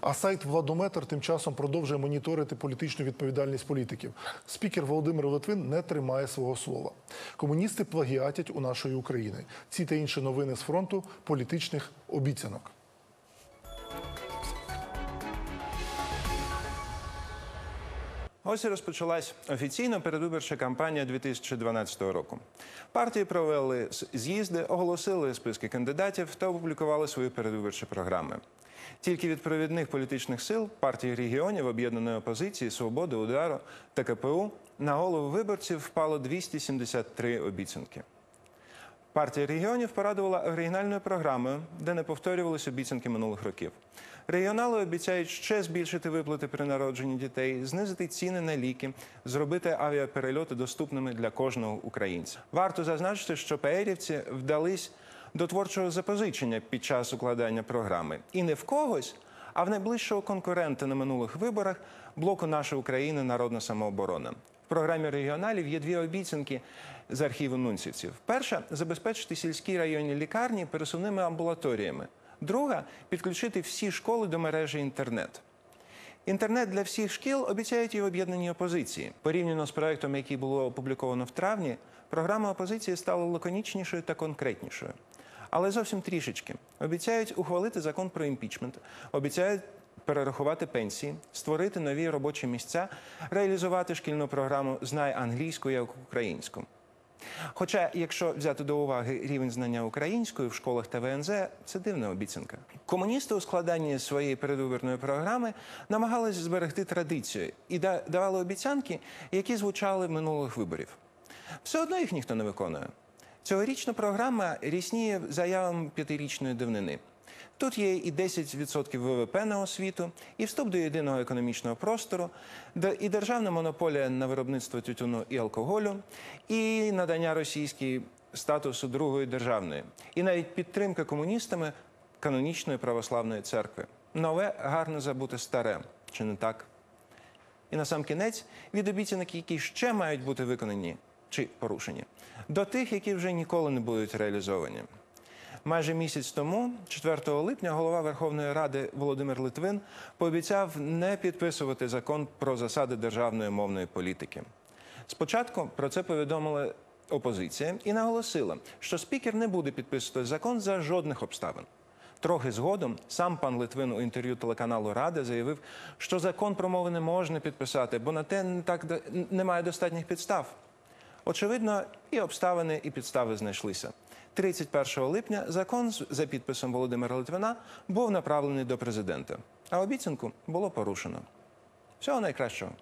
А сайт Владометр тим часом продовжує моніторити політичну відповідальність політиків. Спікер Володимир Литвин не тримає свого слова. Комуністи плагіатять у нашої України. Ці та інші новини з фронту політичних обіцянок. Ось і розпочалась офіційна передвиборча кампанія 2012 року. Партії провели з'їзди, оголосили списки кандидатів та опублікували свої передвиборчі програми. Тільки від провідних політичних сил партії регіонів об'єднаної опозиції, свободи, удару та КПУ на голову виборців впало 273 обіцянки. Партія регіонів порадувала оригінальною програмою, де не повторювалися обіцянки минулих років. Регіонали обіцяють ще збільшити виплати при народженні дітей, знизити ціни на ліки, зробити авіаперельоти доступними для кожного українця. Варто зазначити, що ПЕРівці вдались до творчого запозичення під час укладання програми. І не в когось, а в найближчого конкурента на минулих виборах блоку Наша Україна Народна самооборона. В програмі регіоналів є дві обіцянки з архіву нунцівців. Перша забезпечити сільські районні лікарні пересувними амбулаторіями. Друга підключити всі школи до мережі інтернет. Інтернет для всіх шкіл обіцяють і в об'єднаній опозиції. Порівняно з проектом, який було опубліковано в травні, програма опозиції стала лаконічнішою та конкретнішою. Але зовсім трішечки. Обіцяють ухвалити закон про імпічмент, обіцяють перерахувати пенсії, створити нові робочі місця, реалізувати шкільну програму Знай англійську як українську. Хоча, якщо взяти до уваги рівень знання української в школах та ВНЗ, це дивна обіцянка. Комуністи у складанні своєї передвиборної програми намагалися зберегти традицію і давали обіцянки, які звучали минулих виборів. Все одно їх ніхто не виконує. Цьогорічна програма рісніє заявам п'ятирічної давнини. Тут є і 10% ВВП на освіту, і вступ до єдиного економічного простору, і державна монополія на виробництво тютюну і алкоголю, і надання російській статусу другої державної, і навіть підтримка комуністами канонічної православної церкви. Нове гарно забути старе, чи не так? І на сам кінець від обіцянок, які ще мають бути виконані чи порушені, до тих, які вже ніколи не будуть реалізовані. Майже місяць тому, 4 липня, голова Верховної Ради Володимир Литвин пообіцяв не підписувати закон про засади державної мовної політики. Спочатку про це повідомила опозиція і наголосила, що спікер не буде підписувати закон за жодних обставин. Трохи згодом сам пан Литвин у інтерв'ю телеканалу Рада заявив, що закон про мови не можна підписати, бо на те не так немає достатніх підстав. Очевидно, і обставини, і підстави знайшлися. 31 липня закон за підписом Володимира Литвина був направлений до президента, а обіцянку було порушено. Всього найкращого.